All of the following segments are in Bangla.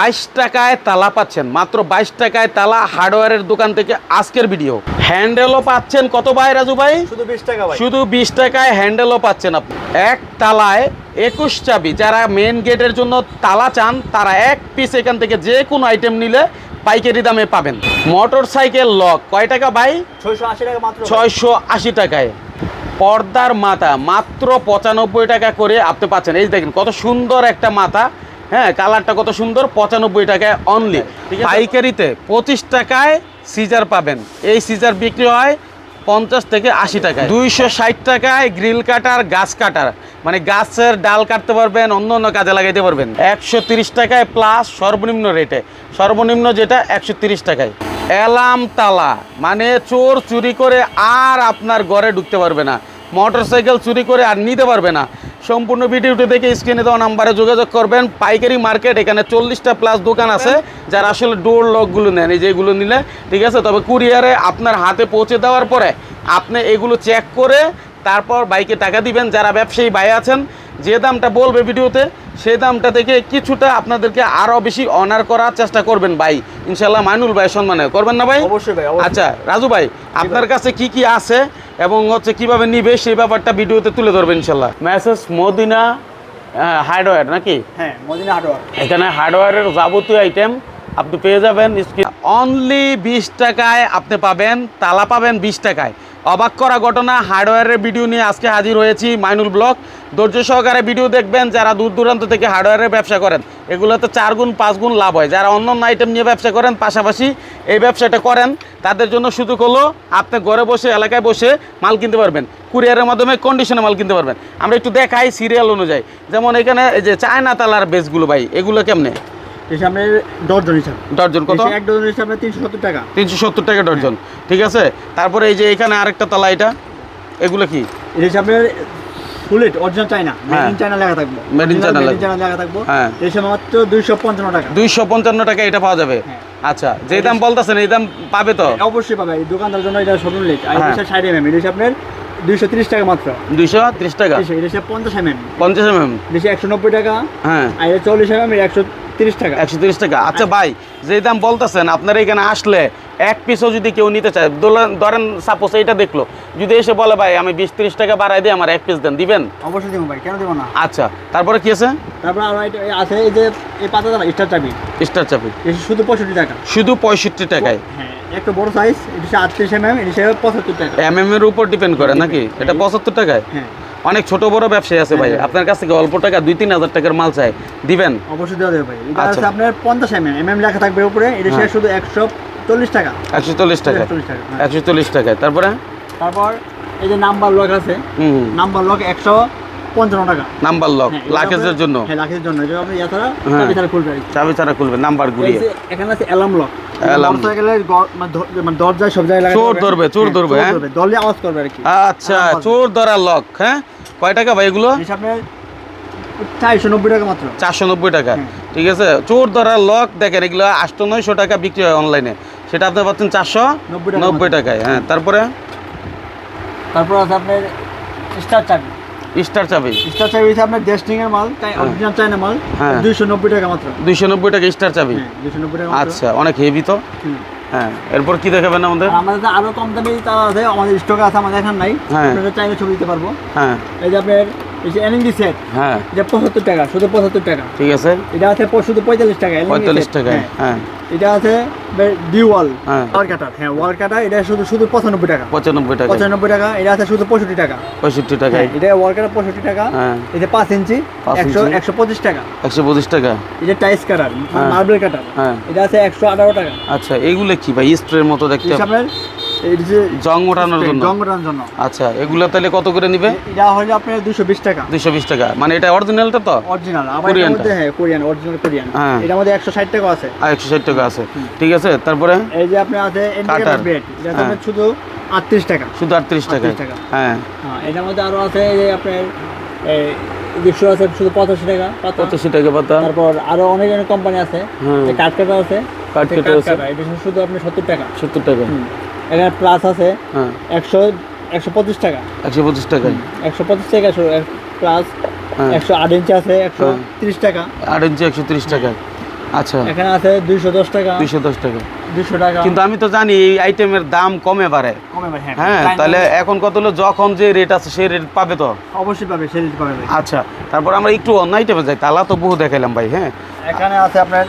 বাইশ টাকায় তালা পাচ্ছেন। মাত্র বাইশ টাকায় তালা হার্ডওয়্যারের দোকান থেকে আজকের ভিডিও হ্যান্ডেলও পাচ্ছেন। কত ভাই রাজু ভাই? শুধু বিশ টাকা শুধু বিশ টাকায় হ্যান্ডেলও পাচ্ছেন আপনি। এক তালায় একুশ চাবি। যারা মেন গেটের জন্য তালা চান তারা এক পিস এখান থেকে যে কোনো আইটেম নিলে পাইকারি দামে পাবেন। Motor cycle lock. কয় টাকা ভাই? ছয়শো আশি টাকা মাত্র ছয়শো আশি টাকায়। পর্দার মাথা। মাত্র পঁচানব্বই টাকা করে আপনি পাচ্ছেন। এই দেখেন কত সুন্দর একটা মাথা। হ্যাঁ কালারটা কত সুন্দর পঁচানব্বই টাকায় অনলি ঠিক পাইকারিতে পঁচিশ টাকায় সিজার পাবেন। এই সিজার বিক্রি হয় পঞ্চাশ থেকে আশি টাকায়। দুইশো ষাট টাকায় গ্রিল কাটার গাছ কাটার মানে গাছের ডাল কাটতে পারবেন অন্য অন্য কাজে লাগাইতে পারবেন। একশো তিরিশ টাকায় প্লাস সর্বনিম্ন রেটে সর্বনিম্ন যেটা একশো তিরিশ টাকায়। অ্যালাম তালা। মানে চোর চুরি করে আর আপনার ঘরে ঢুকতে পারবে না। মোটর সাইকেল চুরি করে আর নিতে পারবে না। সম্পূর্ণ ভিডিওটি দেখে স্ক্রিনে দেওয়া নাম্বারে যোগাযোগ করবেন। পাইকারি মার্কেট এখানে চল্লিশটা প্লাস দোকান আছে যারা আসলে ডোর লকগুলো নেন এই যেগুলো নিলে ঠিক আছে? তবে কুরিয়ারে আপনার হাতে পৌঁছে দেওয়ার পরে আপনি এগুলো চেক করে তারপর বাইকে টাকা দিবেন। যারা ব্যবসায়ী ভাই আছেন যে দামটা বলবে ভিডিওতে সেই দামটা থেকে কিছুটা আপনাদেরকে আরও বেশি অনার করার চেষ্টা করবেন ভাই। ইনশাল্লাহ মাইনুল ভাই সম্মানে। করবেন না ভাই? অবশ্যই ভাই। আচ্ছা রাজু ভাই। আপনার কাছে কি কি আছে? এবং হচ্ছে কীভাবে নিবে সেই ব্যাপারটা ভিডিওতে তুলে ধরবে ইনশাল্লাহ মেসেজ মদিনা হার্ডওয়্যার নাকি? হ্যাঁ মদিনা এখানে হার্ডওয়্যারের যাবতীয় আইটেম আপনি পেয়ে যাবেন। অনলি বিশ টাকায় আপনি পাবেন তালা পাবেন বিশ টাকায়। অবাক করা ঘটনা, হার্ডওয়্যারের ভিডিও নিয়ে আজকে হাজির হয়েছি মাইনুল ব্লক। ধৈর্য সহকারে ভিডিও দেখবেন যারা দূর দূরান্ত থেকে হার্ডওয়্যারের ব্যবসা করেন। এগুলোতে চার গুণ, পাঁচ গুণ লাভ হয়। যারা অন্য অন্য আইটেম নিয়ে ব্যবসা করেন, পাশাপাশি এই ব্যবসাটা করেন, তাদের জন্য সুযোগ হলো আপনি ঘরে বসে, এলাকায় বসে মাল কিনতে পারবেন। কুরিয়ারের মাধ্যমে কন্ডিশনে মাল কিনতে পারবেন। আমরা একটু দেখাই সিরিয়াল অনুযায়ী। যেমন এখানে যে চায়না তালার বেসগুলো ভাই, এগুলো কেমনে? হিসাবে ডর্জন হিসাব। ডর্জন কত? এক ডজন হিসাবে তিনশো সত্তর টাকা। তিনশো সত্তর টাকা ডর্জন। ঠিক আছে? তারপরে এই যে এখানে আরেকটা তালা এটা? এগুলো কি? এর হিসাবে ফুলেট অরিজিনাল চাইনা মেড হ্যাঁ। ইন চাইনা লেখা থাকব। মেড ইন চাইনা লেখা থাকব। হ্যাঁ। মাত্র টাকা। এটা পাওয়া যাবে? হ্যাঁ। আচ্ছা যে দাম বলতেছেন এই দাম পাবে তো? অবশ্যই পাবে। এই দোকানদার জন্য এটা শোরুম লেট আর। এটা ষাট এম এম এটা আপনার দুইশো তিরিশ টাকা মাত্র। দুইশো ত্রিশ টাকা? এটা হিসাবে পঞ্চাশ এম এম পঞ্চাশ এম এটা একশো নব্বই টাকা। হ্যাঁ। আর এটা চল্লিশ এম এম একশো তিরিশ টাকা। একশো টাকা। আচ্ছা ভাই যে দাম বলতেছেন আপনার এখানে আসলে এক পিসও যদি কেউ নিতে চায় ধরেন সাপোজ এইটা দেখল যদি এসে বলে ভাই আমি বিশ তিরিশ টাকা বাড়াই দিই আমার এক পিস দেন। দিবেন? অবশ্যই দেবো ভাই কেন দেবো না? আচ্ছা তারপরে কি আছে? তারপর আছে এই যে এই পাতা দাম স্টার চাবি। স্টার এটা শুধু পঁয়ষট্টি টাকা। শুধু পঁয়ষট্টি টাকায়? হ্যাঁ একটু বড় সাইজ এটা আটত্রিশ এম এম এটা পঁচাত্তর টাকা। এম এম এর উপর ডিপেন্ড করে নাকি? এটা পঁচাত্তর টাকায়? হ্যাঁ। অনেক ছোট বড় ব্যবসায়ী আছে ভাই। হ্যাঁ। আপনার কাছ থেকে অল্প টাকা দুই তিন হাজার টাকার মাল চাই। দিবেন? অবশ্যই দেওয়া যাবে ভাই। এটা আচ্ছা। আপনার পঞ্চাশ এম এম এম লেখা থাকবে উপরে। এটা হ্যাঁ। শুধু একশো চল্লিশ টাকা। একশো চল্লিশ টাকা। হ্যাঁ। একশো চল্লিশ টাকায়। তারপরে? তারপর এই যে নাম্বার লক আছে নাম্বার লক একশো পঞ্চান্ন টাকা। নাম্বার লক লাকেজের জন্য। হ্যাঁ লাকেজের জন্য। এছাড়া। চাবি ছাড়া খুলবে নাম্বার ঘুরিয়ে। এখানে আছে অ্যালার্ম লক মানে মানে চোর। ধরবে, চোর ধরবে, হ্যাঁ? কি। আচ্ছা চোর ধরা লক হ্যাঁ? কয় টাকা ভাই এগুলো? চারশো নব্বই টাকা মাত্র। চারশো নব্বই টাকা। হ্যাঁ। ঠিক আছে? চোর ধরা লক দেখেন এগুলো আষ্ট নয়শো টাকা বিক্রি হয় অনলাইনে সেটা আপনি পাচ্ছেন চারশো নব্বই নব্বই টাকায় হ্যাঁ। তারপরে? তারপর আছে আপনার স্টার চাবি। স্টার চাবি। স্টার চাবি হচ্ছে আপনার ডেস্টিং এর মাল তাই অরিজিনাল চায়না মাল হ্যাঁ। দুইশো নব্বই টাকা মাত্র। দুইশো নব্বই টাকা স্টার চাবি। হ্যাঁ দুইশো নব্বই টাকা আচ্ছা অনেক হেভি তো? হ্যাঁ এরপর কি দেখাবেন আমাদের? আমাদের আরও কম দামি তার আছে আমাদের স্টক আছে আমাদের এখন নাই। হ্যাঁ। চাইলে ছবি দিতে পারব। হ্যাঁ। এই যে আপনার সেট হ্যাঁ। এটা পঁচাত্তর টাকা শুধু পঁচাত্তর টাকা। ঠিক আছে। এটা আছে শুধু পঁয়তাল্লিশ টাকা পঁয়তাল্লিশ set, হ্যাঁ। হ্যাঁ। এটা আছে ডি ওয়াল হ্যাঁ। ওয়াল কাটার হ্যাঁ ওয়াল কাটার এটা শুধু শুধু পঁচানব্বই টাকা। পঁচানব্বই টাকা পঁচানব্বই টাকা এটা আছে শুধু পঁয়ষট্টি টাকা। পঁয়ষট্টি টাকায়। এটা ওয়াল কাটার পঁয়ষট্টি টাকা। এটা পাঁচ ইঞ্চি একশো একশো পঁচিশ টাকা। একশো পঁচিশ টাকা। এটা টাইস কাটার। মার্বেল কাটার হ্যাঁ। এটা আছে একশো আঠারো টাকা। আচ্ছা এইগুলো কি ভাই স্প্রের মতো দেখতে? আপনার এই যে জং ওঠানোর জন্য? জং ওঠানোর জন্য। আচ্ছা এগুলো তাহলে কত করে নিবে? এটা হলো আপনার দুশো বিশ টাকা। দুইশো বিশ টাকা। মানে এটা অরিজিনালটা তো? অরিজিনাল আবার এটার মধ্যে হ্যাঁ কোরিয়ান অরিজিনাল কোরিয়ান। এটার মধ্যে টাকা আছে। আর টাকা আছে। ঠিক আছে তারপরে? এই যে আপনার আছে কাটার। ইন্ডিকেটর এটা হ্যাঁ। আপনার শুধু আটত্রিশ টাকা। শুধু 38 টাকা। হ্যাঁ। হ্যাঁ এটার মধ্যে আরও আছে যে আপনার এই দুশো আছে শুধু পঁচাশি টাকা পঁচাশি টাকা পাতা। তারপর আরও অনেক অনেক কোম্পানি আছে। হ্যাঁ। কাঠ কাটা আছে। কাঠ কাটা আছে। শুধু আপনি সত্তর টাকা। সত্তর টাকা। এখানে প্লাস আছে। হ্যাঁ। একশো একশো পঁচিশ টাকা। একশো পঁচিশ টাকায়? একশো পঁচিশ টাকা প্লাস হ্যাঁ। একশো আট ইঞ্চি আছে একশো হ্যাঁ। তিরিশ টাকা। আট ইঞ্চি একশো তিরিশ টাকায়। আচ্ছা। এখানে আছে দুইশো দশ টাকা। দুইশো দশ টাকা। দুইশো টাকা। কিন্তু আমি তো জানি এই আইটেমের দাম কমে বাড়ে। কমে ভাই হ্যাঁ। তাহলে এখন কত হলো? যখন যে রেট আছে সেই রেট পাবে তো? অবশ্যই পাবে সেল পাবে আচ্ছা তারপর আমরা একটু অন্য আইটেমে যাই। তালা তো বহু দেখাইলাম ভাই হ্যাঁ। এখানে আছে আপনার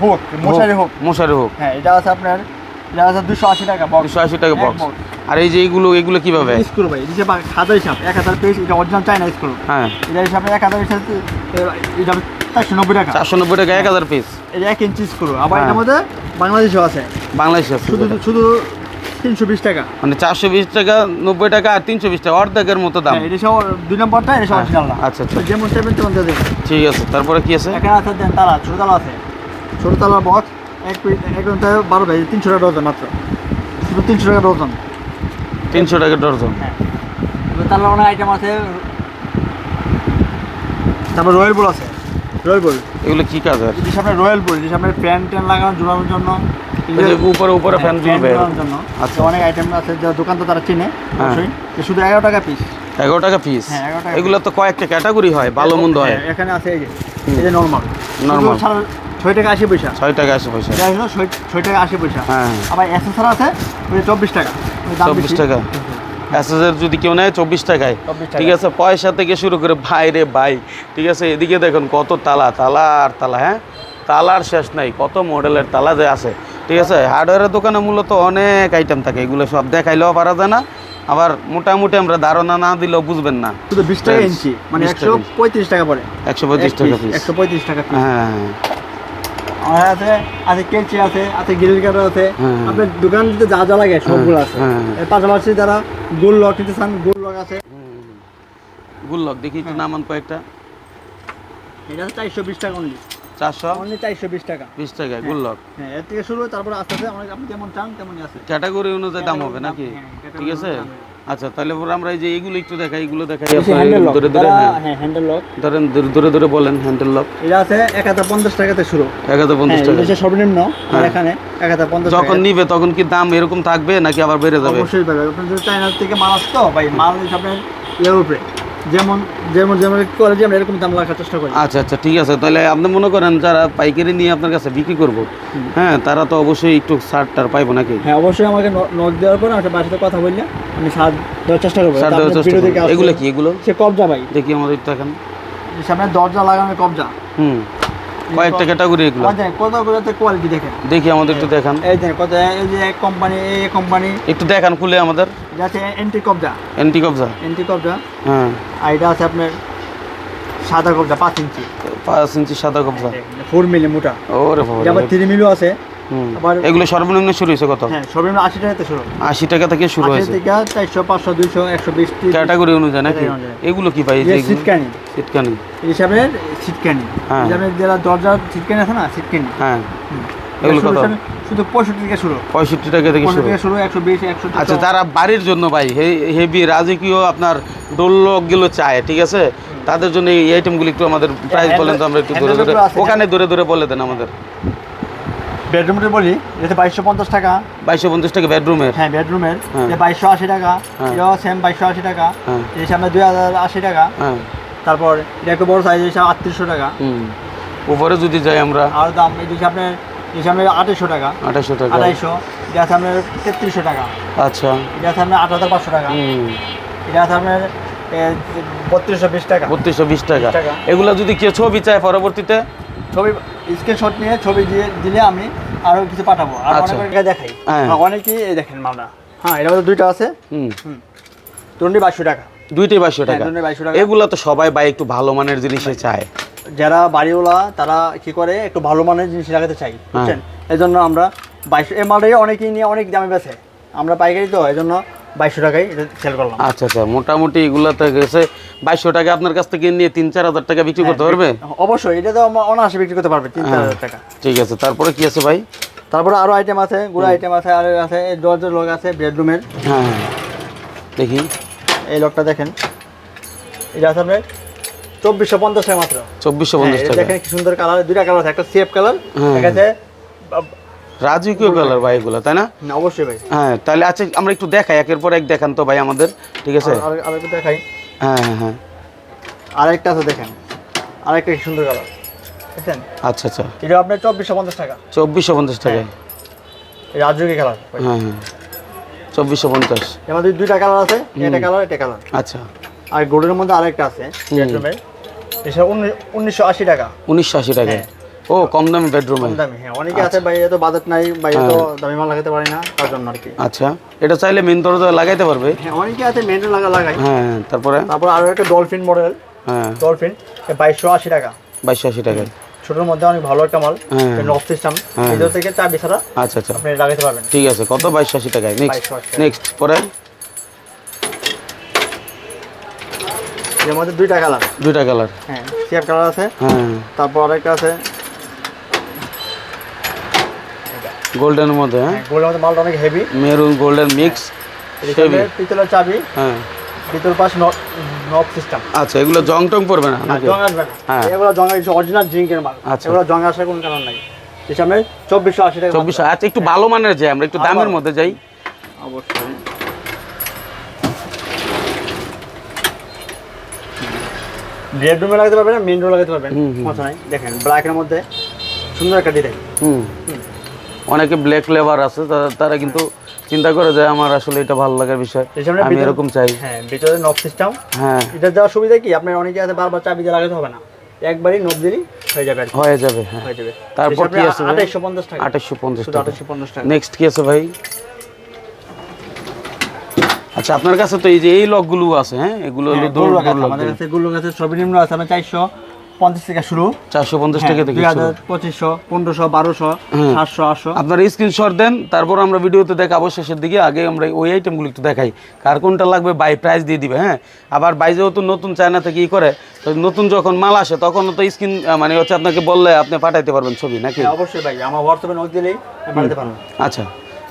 হুক মশারি হুক। মশারি হোক। হ্যাঁ এটা আছে আপনার এটা আছে টাকা বক্স টাকা বক্স আর এই যে এইগুলো এগুলো কীভাবে? স্ক্রু ভাই খাতা হিসাব এক হাজার পিস এটা অরিজিনাল চাইনা স্ক্রু হ্যাঁ। এটা হিসাবে এটা টাকা। চারশো নব্বই টাকা পিস এটা ইঞ্চি স্ক্রু আবার হ্যাঁ। এটার মধ্যে বাংলাদেশও আছে। বাংলাদেশে আছে। শুধু টাকা। মানে চারশো বিশ টাকা নব্বই টাকা আর টাকা অর্ধেকের মতো দাম। হ্যাঁ, এটা সব দুই নম্বরটা এটা সব হ্যাঁ, অরিজিনাল আচ্ছা, আচ্ছা। যেমন চাইবেন তেমন দিয়ে ঠিক আছে তারপরে কি আছে? এখানে আছে দেন তালা ছোটো তালা আছে। ছোটো তালার বক্স এক পিস এক ঘন্টায় বারো ভাই তিনশো টাকা ডজন মাত্র। শুধু তিনশো টাকা ডজন। তিনশো টাকা ডর্জন হ্যাঁ। অনেক আইটেম আছে তারপর রয়্যাল বোল আছে। রয়্যাল বোল। এগুলো কি কাজ আর? এটি সামনে রয়্যাল বোল এটি সামনে ফ্যান ট্যান লাগানো ঝুলানোর জন্য। উপরে উপরে ফ্যান হ্যাঁ, ঝুলবে জন্য। আচ্ছা। অনেক আইটেম আছে যারা দোকান তো তারা চিনে হ্যাঁ। অবশ্যই। শুধু এগারো টাকা পিস এগারো টাকা পিস হ্যাঁ, 11 টাকা এগুলো তো কয়েকটা ক্যাটাগরি হয় ভালো মন্দ হয়। এখানে আছে এই যে যে নর্মাল Normal। ছয় টাকা আশি পয়সা। ছয় টাকা আশি পয়সা। হলো ছয় টাকা আশি পয়সা। হ্যাঁ। আবার অ্যাসেসর আছে চব্বিশ টাকা। চব্বিশ টাকা। অ্যাসেসের যদি কেউ নেয় চব্বিশ টাকায়। ঠিক আছে পয়সা থেকে শুরু করে বাইরে ভাই। ঠিক আছে এদিকে দেখুন কত তালা তালা আর তালা হ্যাঁ? তালার শেষ নাই কত মডেলের তালা যে আছে। ঠিক আছে হার্ডওয়্যারের দোকানে মূলত অনেক আইটেম থাকে এগুলো সব দেখাইলেও পারা যায় না। আবার মোটামুটি আমরা ধারণা না দিলেও বুঝবেন না। শুধু বিশ টাকা ইঞ্চি মানে একশো পঁয়ত্রিশ টাকা পড়ে। একশো পঁচিশ টাকা একশো পঁয়ত্রিশ টাকা হ্যাঁ হ্যাঁ আর আছে আছে কেচি আছে আছে গ্রিল কাটার আছে। হ্যাঁ। আপনার দোকান দিতে যা যা লাগে সবগুলো আছে। হ্যাঁ, হ্যাঁ। এর পাশাপাশি যারা গোল লক নিতে চান গোল লক আছে। গুল্লক দেখি একটু নামান কয়েকটা। এটা চারশো বিশ টাকা অনলি চারশো? অনলি চারশো বিশ টাকা। বিশ টাকা গুল্লক। হ্যাঁ এর থেকে শুরু তারপরে আস্তে আস্তে আমাদের আপনি যেমন চান তেমনই আছে। ক্যাটাগরি অনুযায়ী দাম হবে নাকি? ঠিক আছে? আচ্ছা তাহলে পরে আমরা এই যে এগুলো একটু দেখাই এগুলো দেখাই ধরে ধরে হ্যাঁ। হ্যাঁ হ্যান্ডেল লক ধরেন ধরে ধরে বলেন হ্যান্ডেল লক এটা আছে এক হাজার পঞ্চাশ টাকাতে শুরু। এক হাজার পঞ্চাশ হ্যাঁ টাকা। এটা সর্বনিম্ন আর হ্যাঁ। এখানে এক হাজার পঞ্চাশ টাকা। যখন নিবে তখন কি দাম এরকম থাকবে নাকি আবার বেড়ে যাবে? অবশ্যই বেড়ে যাবে যদি চায়নার থেকে মাল আসতো ভাই মাল হিসাবে ইয়ের উপরে। যেমন যেমন যেমন কোয়ালিটি আমরা এরকম দাম রাখার চেষ্টা করি। আচ্ছা আচ্ছা ঠিক আছে। তাহলে আপনি মনে করেন যারা পাইকারি নিয়ে আপনার কাছে বিক্রি করব হ্যাঁ তারা তো অবশ্যই একটু সার টার পাইবো নাকি? হ্যাঁ অবশ্যই আমাকে নোট দেওয়ার পর আমার বাড়িতে কথা বললে আমি সার দেওয়ার চেষ্টা করব। সার দেওয়ার চেষ্টা করব। এগুলো কি এগুলো? সে কবজা ভাই। দেখি আমাদের একটু দেখান। সামনে দরজা লাগানো কবজা। হুম। কয়েকটা ক্যাটাগরি এগুলো। কতগুলোতে কত কত কোয়ালিটি দেখেন? দেখি আমাদের একটু দেখান। এই দেখেন কত এই যে এক কোম্পানি এই কোম্পানি একটু দেখান খুলে আমাদের। যাতে এন্টি কবজা এন্টি কবজা এন্টি কবজা হ্যাঁ। আর এটা আছে আপনার সাদা কবজা পাঁচ ইঞ্চি। পাঁচ ইঞ্চি সাদা কবজা ফোর মিলি মোটা। ওরে বাবা আবার থ্রি মিলিও আছে। এগুলো সর্বনিম্ন শুরু হয়েছে কত? হ্যাঁ সর্বনিম্ন আশি টাকাতে শুরু আশি টাকা থেকে শুরু হয়েছে। চারশো পাঁচশো দুইশো একশো বিশ ক্যাটাগরি অনুযায়ী নাকি? এগুলো কি ভাই? যে সিটকানি সিটকানি হিসাবে সিটকানি হ্যাঁ। হিসাবে যারা দরজার সিটকানি আছে না সিটকানি হ্যাঁ। এগুলো কত? শুধু পঁয়ষট্টি থেকে শুরু। পঁয়ষট্টি টাকা থেকে শুরু। শুরু একশো বিশ একশো আচ্ছা যারা বাড়ির জন্য ভাই হেভি রাজকীয় আপনার ডোল্লকগুলো চায় ঠিক আছে? তাদের জন্য এই আইটেমগুলো একটু আমাদের প্রাইস হ্যাঁ, বলেন তো আমরা একটু ধরে ধরে ওখানে ধরে ধরে বলে দেন আমাদের। বেডরুমটা বলি এটা বাইশশো পঞ্চাশ টাকা। বাইশশো পঞ্চাশ টাকা বেডরুমের? হ্যাঁ বেডরুমের। হ্যাঁ। বাইশশো আশি টাকা। হ্যাঁ। এটাও সেম বাইশশো আশি টাকা। হ্যাঁ। এর সামনে দুই হাজার আশি টাকা। তারপর এটা একটু বড় সাইজ এসে আটত্রিশশো টাকা। উপরে যদি যাই আমরা? আর দাম এই যে সামনে এই সামনে আঠাইশশো টাকা। আঠাশশো টাকা। আড়াইশো। এটা আছে আপনার তেত্রিশশো টাকা। আচ্ছা। এটা আছে আপনার আট হাজার পাঁচশো টাকা। এটা আছে আপনার বত্রিশশো বিশ টাকা। বত্রিশশো বিশ টাকা। টাকা। এগুলো যদি কেউ ছবি চায় পরবর্তীতে? ছবি স্ক্রিনশট নিয়ে ছবি দিয়ে দিলে আমি আরও কিছু পাঠাবো। আর আচ্ছা। অনেক দেখাই। হ্যাঁ। অনেকেই দেখেন মালটা। হ্যাঁ মধ্যে দুইটা আছে। হুম। টোয়েন্টি বাইশশো টাকা। দুইটাই বাইশশো হ্যাঁ, টাকা। দুটোই 2200 টাকা। এগুলো তো সবাই একটু ভালো মানের জিনিসে চায়। যারা বাড়িওয়ালা তারা কি করে? একটু ভালো মানের জিনিস লাগাতে চাই হ্যাঁ। বুঝছেন? এই জন্য আমরা বাইশশো এই মালটাই অনেকেই নিয়ে অনেক দামে বেছে আমরা পাইকারি তো এই জন্য বাইশশো টাকায় সেল করলাম। আচ্ছা আচ্ছা মোটামুটি এগুলোতে গেছে। বাইশশো টাকা আপনার কাছ থেকে নিয়ে তিন চার হাজার টাকা বিক্রি করতে পারবে? অবশ্যই এটা তো অনায়াসে বিক্রি করতে পারবে তিন চার হ্যাঁ। হাজার টাকা। ঠিক আছে তারপরে কি আছে ভাই? তারপরে আরও আইটেম আছে গুঁড়ো আইটেম আছে আর আছে এই দরজার লক আছে বেডরুমের হ্যাঁ হ্যাঁ। দেখি। এই লকটা দেখেন। এটা আছে আপনার চব্বিশশো পঞ্চাশ টাকা মাত্র। চব্বিশশো হ্যাঁ, পঞ্চাশ টাকা। দেখেন কি সুন্দর কালার দুইটা কালার আছে একটা সেফ কালার হ্যাঁ। একটা আছে রাজকীয় কালার ভাই এগুলো তাই না? অবশ্যই ভাই। হ্যাঁ তাহলে আচ্ছা আমরা একটু দেখাই একের পর এক দেখান তো ভাই আমাদের ঠিক আছে? আর আরেকটা দেখাই। হ্যাঁ হ্যাঁ হ্যাঁ। আরেকটা আছে দেখেন। আরেকটা কি সুন্দর কালার। বুঝছেন আচ্ছা আচ্ছা। এটা আপনার চব্বিশশো পঞ্চাশ টাকা। চব্বিশশো পঞ্চাশ টাকায় এই রাজযোগী কালার। হ্যাঁ হ্যাঁ। চব্বিশশো পঞ্চাশ। আমাদের দুইটা কালার আছে এটা কালার এটা কালার। আচ্ছা। আর গোল্ডের মধ্যে আরেকটা আছে এটা উনিশশো আশি টাকা। উনিশশো আশি টাকায় ও কম দামি বেডরুমে কম দামি হ্যাঁ। অনেকে আছে ভাই এত বাজেট নাই ভাই এত দামি মাল লাগাতে পারি না তার জন্য আর কি। আচ্ছা। এটা চাইলে মেন দরজা লাগাইতে পারবে? হ্যাঁ অনেকে আছে মেনটেন লাগা লাগাই। হ্যাঁ হ্যাঁ, তারপরে? তারপর আরও একটা ডলফিন মডেল হ্যাঁ। ডলফিন বাইশশো আশি টাকা। বাইশশো আশি টাকায়। মধ্যে অনেক ভালো একটা মাল। হ্যাঁ। নক সিস্টেম হ্যাঁ। এদের থেকে চাবি ছাড়া আচ্ছা আচ্ছা। আপনি লাগাতে পারবেন। ঠিক আছে কত? বাইশশো আশি টাকায়। নেক্সট নেক্সট পরে? এর মধ্যে দুইটা কালার দুইটা কালার হ্যাঁ সিএফ কালার আছে। হ্যাঁ। তারপর আরেকটা আছে গোল্ডেনের মধ্যে হ্যাঁ? গোল্ডের মধ্যে মালটা অনেক heavy maroon golden mix heavy পিতলের চাবি হ্যাঁ। ভিতর পাশ নক সিস্টেম আচ্ছা এগুলো জং টং পড়বে না নাকি? জং আসবে না। হ্যাঁ। এগুলো জং অরিজিনাল ড্রিঙ্কের মাল। আচ্ছা। এগুলো জং আসার কোনো কারণ নাই। আমরা চব্বিশশো আশি টাকা চব্বিশশো আচ্ছা একটু ভালো মানের যাই আমরা একটু দামের মধ্যে যাই। অবশ্যই। রেড রুমে লাগাতে পারবেন মেন রুমে লাগাতে পারবেন। সমস্যা নাই। দেখেন ব্ল্যাকের মধ্যে সুন্দর একটা ডিজাইন হুম। অনেকে ব্ল্যাক ফ্লেভার আছে তারা- কিন্তু চিন্তা করে যে আমার আসলে এটা ভালো লাগার বিষয়। আমি এরকম চাই। হ্যাঁ ভিতরে নব সিস্টেম হ্যাঁ। এটা দেওয়ার সুবিধা কি? আপনার অনেকে আছে বারবার চাবি দিয়ে লাগাতে হবে না। একবারই নব দিলেই হয়ে যাবে। হয়ে যাবে হ্যাঁ। হয়ে যাবে। তারপর কি আছে ভাই? আঠাইশশো পঞ্চাশ টাকা। আঠাশশো পঞ্চাশ শুধু টাকা। আঠাইশশো পঞ্চাশ টাকা। নেক্সট কি আছে ভাই? আচ্ছা আপনার কাছে তো এই যে এই লকগুলো আছে হ্যাঁ? এগুলো হলো হ্যাঁ, দৌড় গোল্ড আমাদের কাছে গুলো কাছে সর্বনিম্ন আছে আমার চারশো পঞ্চাশ থেকে শুরু। চারশো পঞ্চাশ টাকা থেকে পঁচিশশো পনেরোশো বারোশো। সাতশো আটশো। আপনার স্ক্রিনশট দেন তারপর আমরা ভিডিওতে দেখাবো শেষের দিকে। আগে আমরা ওই আইটেমগুলো একটু দেখাই। কার কোনটা লাগবে বাই প্রাইস দিয়ে দিবে হ্যাঁ? আবার বাই যেহেতু নতুন চায়না থেকে ই করে তো নতুন যখন মাল আসে তখন তো স্ক্রিন মানে হচ্ছে আপনাকে বললে আপনি পাঠাইতে পারবেন ছবি নাকি? হ্যাঁ, অবশ্যই ভাই আমার হোয়াটসঅ্যাপে নোট দিলেই পাঠাতে পারব আচ্ছা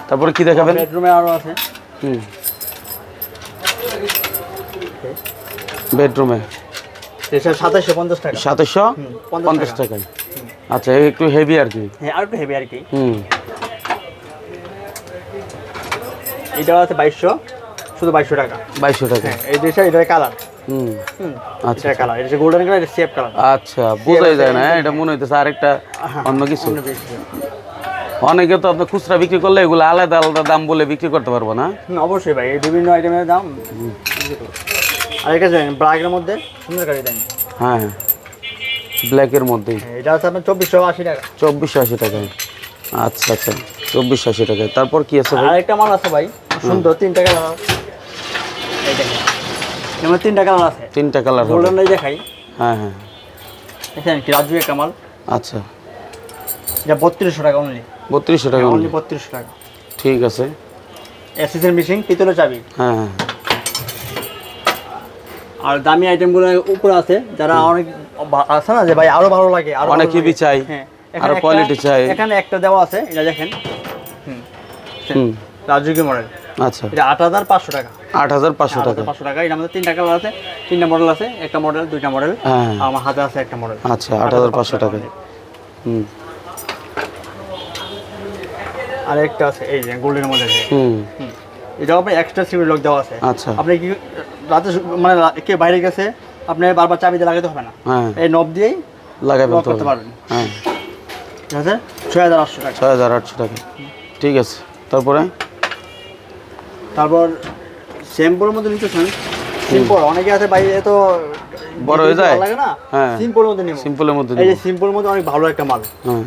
তারপরে কি দেখাবেন? বেডরুমে আরও আছে। হুম। বেডরুমে সাতাশশো পঞ্চাশ টাকা। সাতাশশো পঞ্চাশ টাকায়। আচ্ছা একটু হেভি আর কি। হ্যাঁ আর একটু হেভি আর কি। হুম। এটাও আছে বাইশশো শুধু বাইশশো টাকা। বাইশশো টাকা। হ্যাঁ এই এটার কালার হুম। আচ্ছা কালার এটা গোল্ডেন কালার এটা সেফ কালার আচ্ছা বোঝাই যায় না হ্যাঁ, এটা মনে হইতেছে আরেকটা অন্য কিছু। অনেকে তো আপনি খুচরা বিক্রি করলে এগুলো আলাদা আলাদা দাম বলে বিক্রি করতে পারব না। অবশ্যই ভাই এই বিভিন্ন আইটেমের দাম। আর ব্ল্যাকের মধ্যে সুন্দর দেন। হ্যাঁ হ্যাঁ। ব্ল্যাকের মধ্যেই। হ্যাঁ, এটা আছে আপনার চব্বিশশো আশি টাকা। চব্বিশশো আশি টাকায়। আচ্ছা আচ্ছা চব্বিশশো আশি টাকায়। তারপর কি আছে ভাই? আর মাল আছে ভাই সুন্দর তিনটা কালার তিনটা আছে। তিনটা কালার দেখাই। হ্যাঁ হ্যাঁ। দেখেন কি রাজু আচ্ছা। এটা বত্রিশশো টাকা অনলি বত্রিশশো টাকা অনলি বত্রিশশো টাকা। ঠিক আছে। এসএসএর মিশিং পিতলের চাবি। হ্যাঁ হ্যাঁ। আর দামি আইটেমগুলো উপরে আছে যারা অনেক আছে না যে ভাই আরও ভালো লাগে আরও অনেক হেভি চাই হ্যাঁ আরও কোয়ালিটি চাই। এখানে একটা দেওয়া আছে এটা দেখেন। হুম। রাজুকি মডেল আচ্ছা। এটা আট হাজার পাঁচশো টাকা। আট হাজার পাঁচশো টাকা। পাঁচশো টাকা এটা আমাদের তিনটা কালার আছে তিনটা মডেল আছে একটা মডেল দুইটা মডেল হ্যাঁ আমার হাতে আছে একটা মডেল আচ্ছা আট হাজার পাঁচশো টাকা। হুম। আর একটা আছে এই যে গোল্ডের মডেল হুম। এটাও আপনার এক্সট্রা সিকিউরিটি লক দেওয়া আছে। আচ্ছা। আপনি কি রাতে মানে কে বাইরে গেছে আপনি বারবার চাবি দিয়ে লাগাতে হবে না। হ্যাঁ। এই নব দিয়েই লাগাই করতে পারবেন। হ্যাঁ। ঠিক আছে? ছয় হাজার আটশো টাকা। ছয় হাজার আটশো টাকা। ঠিক আছে। তারপরে? তারপর শ্যাম্পুর মধ্যে নিতেছেন সিম্পল অনেকে আছে বাইরে এত বড় হয়ে যায়? লাগে না? হ্যাঁ। সিম্পল মধ্যে নেব। সিম্পলের মধ্যে এই যে। সিম্পল মধ্যে অনেক ভালো একটা মাল। হ্যাঁ।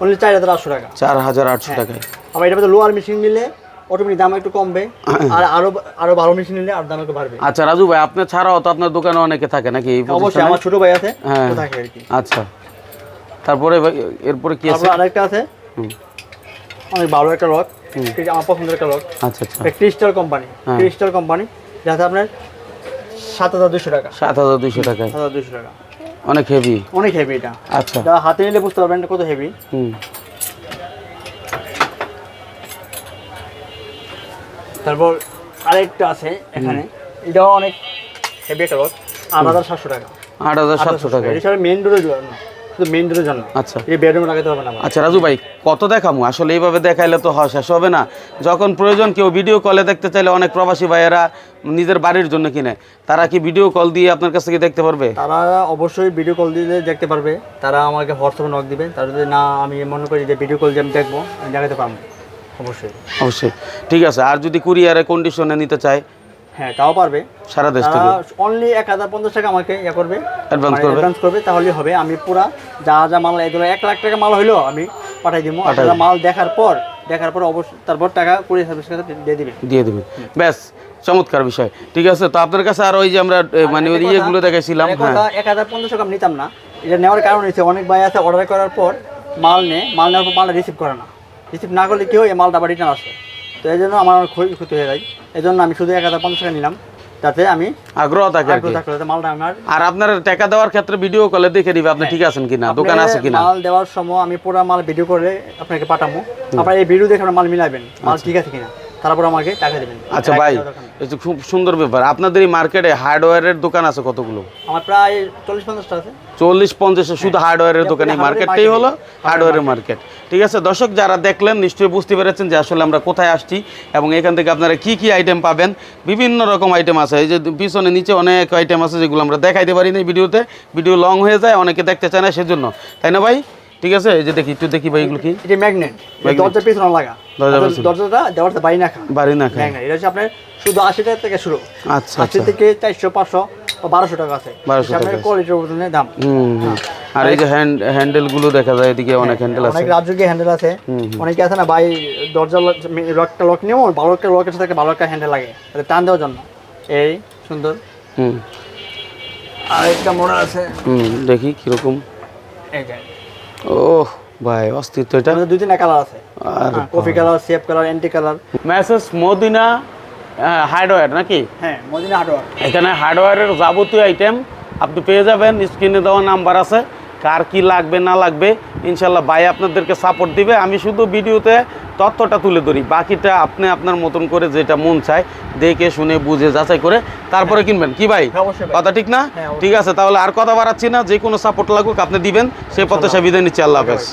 অনলি চার হাজার আটশো টাকা। চার হাজার আটশো হ্যাঁ। টাকায়। আবার এটা লোয়ার মেশিন নিলে অটোমেটিক দাম একটু কমবে। আর আরও আরও ভালো মেশিন নিলে আর দাম একটু বাড়বে। আচ্ছা রাজু ভাই আপনার ছাড়াও তো আপনার দোকানে অনেকে থাকে নাকি অবশ্যই আমার ছোট ভাই আছে হ্যাঁ। থাকে আর কি। আচ্ছা। তারপরে এরপরে কি আছে? আরেকটা আছে। অনেক ভালো একটা রক আমার পছন্দের একটা রক আচ্ছা আচ্ছা। Crystal company. ক্রিস্টাল কোম্পানি যাতে আপনার সাত হাজার দুশো টাকা। সাত হাজার দুইশো টাকায়। সাত হাজার দুশো টাকা। অনেক হেভি অনেক হেভি এটা। আচ্ছা। হাতে নিলে বুঝতে পারবেন কত হেভি হুম। তারপর আরেকটা আছে এখানে। এটাও অনেক হেভি একটা রক আট হাজার সাতশো টাকা। আট হাজার সাতশো টাকা। এটা মেন ডোরের জন্য শুধু ডোরের জন্য। আচ্ছা। এই বেডরুমে লাগাতে হবে না আচ্ছা রাজু ভাই কত দেখামু? আসলে এইভাবে দেখাইলে তো হয় শেষ হবে না। যখন প্রয়োজন কেউ ভিডিও কলে দেখতে চাইলে অনেক প্রবাসী ভাইয়েরা নিজের বাড়ির জন্য কিনে। তারা কি ভিডিও কল দিয়ে আপনার কাছ থেকে দেখতে পারবে? তারা অবশ্যই ভিডিও কল দিলে দেখতে পারবে। তারা আমাকে হোয়াটসঅ্যাপে নক দিবে। তারা যদি না আমি মনে করি যে ভিডিও কল দিয়ে আমি দেখব আমি দেখাতে পারব। অবশ্যই। অবশ্যই। ঠিক আছে আর যদি কুরিয়ারে কন্ডিশনে নিতে চায়? হ্যাঁ তাও পারবে। সারা দেশ থেকে? অনলি এক হাজার পঞ্চাশ টাকা আমাকে ইয়ে করবে। Advance মানে করবে? advance করবে তাহলে হবে। আমি পুরা যা যা মাল এগুলো এক লাখ টাকা মাল হইলেও আমি পাঠাই দিব আপনারা মাল দেখার পর দেখার পর অবশ্যই তারপর টাকা কুড়ি সার্ভিস কাছে দিয়ে দিবে। দিয়ে দেবেন ব্যাস চমৎকার বিষয়। ঠিক আছে তো আপনার কাছে আর ওই যে আমরা মানে ওই ইয়েগুলো দেখাইছিলাম হ্যাঁ। এক হাজার পঞ্চাশ টাকা নিতাম না। এটা নেওয়ার কারণ হচ্ছে অনেক ভাই আছে অর্ডার করার পর মাল নে মাল নেওয়ার পর মালটা রিসিভ করে না। রিসিভ না করলে কেউ এই মালটা আবার রিটার্ন আসে। তো এই জন্য আমার অনেক ক্ষতি ক্ষতি হয়ে যায়। এই জন্য আমি শুধু এক হাজার পঞ্চাশ টাকা নিলাম যাতে আমি আগ্রহ থাকে আগ্রহ থাকলে যাতে মালটা আমার আর আপনার টাকা দেওয়ার ক্ষেত্রে ভিডিও কলে দেখে দিবে আপনি ঠিক আছেন কিনা দোকান আছে কিনা? মাল দেওয়ার সময় আমি পুরো মাল ভিডিও করে আপনাকে পাঠাবো আপনার এই ভিডিও দেখে আপনার মাল মিলাবেন মাল ঠিক আছে কিনা? তারপর আমাকে টাকা দেবেন। আচ্ছা ভাই যে খুব সুন্দর ব্যাপার। আপনাদের এই মার্কেটে হার্ডওয়্যারের দোকান আছে কতগুলো? আমার প্রায় চল্লিশ পঞ্চাশটা আছে। চল্লিশ পঞ্চাশে শুধু হার্ডওয়্যারের দোকান। এই মার্কেটটাই হলো হার্ডওয়্যারের মার্কেট ঠিক আছে দর্শক যারা দেখলেন নিশ্চয়ই বুঝতে পেরেছেন যে আসলে আমরা কোথায় আসছি এবং এখান থেকে আপনারা কি কি আইটেম পাবেন। বিভিন্ন রকম আইটেম আছে। এই যে পিছনে নিচে অনেক আইটেম আছে যেগুলো আমরা দেখাইতে পারি না ভিডিওতে। ভিডিও লং হয়ে যায় অনেকে দেখতে চায় না সেজন্য। তাই না ভাই? ঠিক আছে? এই যে দেখি একটু দেখি ভাই এগুলো কি? এটি ম্যাগনেট। দরজার পিছনে লাগা। দরজাটা দেওয়ার বাড়ি না খা। বাড়ি না ম্যাগনেট এটা হচ্ছে আপনার শুধু আশি টাকা থেকে শুরু। আচ্ছা আশি আচ্ছা। থেকে চারশো পাঁচশো বারোশো টাকা আছে। 1200 টাকা। কোয়ালিটির উপর দাম। হুম হুম। আর এই যে হ্যান্ড হ্যান্ডেলগুলো দেখা যায় এদিকে অনেক হ্যান্ডেল আছে। অনেক রাজযোগী হ্যান্ডেল আছে। অনেকে আছে না ভাই দরজা লকটা লক নিয়েও ভালো একটা লকের সাথে ভালো একটা হ্যান্ডেল লাগে। টান দেওয়ার জন্য। এই সুন্দর। হুম। আর একটা মনে আছে। হুম দেখি কীরকম। এই যে। ওহ ভাই অস্থির তো এটা। দুই তিনটা কালার আছে। আর coffee colour safe colour anti colour message Medina hardware নাকি? হ্যাঁ মদিনা হার্ডওয়ার এখানে হার্ডওয়্যারের যাবতীয় আইটেম আপনি পেয়ে যাবেন স্ক্রিনে দেওয়া নাম্বার আছে। কার কি লাগবে না লাগবে ইনশাল্লাহ ভাই আপনাদেরকে সাপোর্ট দিবে। আমি শুধু ভিডিওতে তথ্যটা তুলে ধরি বাকিটা আপনি আপনার মতন করে যেটা মন চায় দেখে শুনে বুঝে যাচাই করে তারপরে কিনবেন। কি ভাই? হ্যাঁ। কথা ঠিক না? হ্যাঁ, ঠিক আছে তাহলে আর কথা বাড়াচ্ছি না যে কোনো সাপোর্ট লাগুক আপনি দিবেন সেই পথে সে বিদায় নিচ্ছি। আল্লাহ হাফেজ।